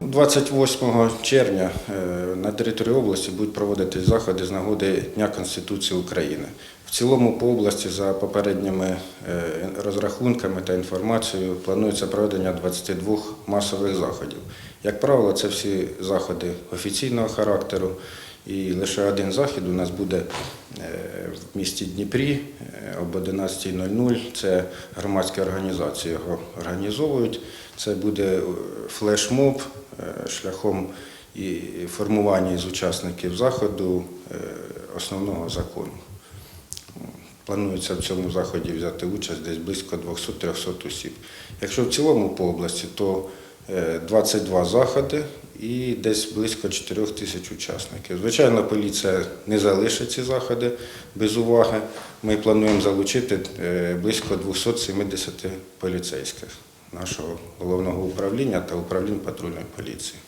28 червня е, на території області будуть проводитись заходи з нагоди Дня Конституції України. В цілому по області за попередніми е, розрахунками та інформацією планується проведення 22 масових заходів. Як правило, це всі заходи офіційного характеру. І лише один захід у нас буде е, в місті Дніпрі об 11.00. Це громадські організації його організовують. Це буде флешмоб шляхом і формування із учасників заходу е, основного закону. Планується в цьому заході взяти участь десь близько 200-300 осіб. Якщо в цілому по області, то е, 22 заходи і десь близько 4 тисяч учасників. Звичайно, поліція не залишить ці заходи без уваги. Ми плануємо залучити е, близько 270 поліцейських нашого головного управління та управління патрульної поліції.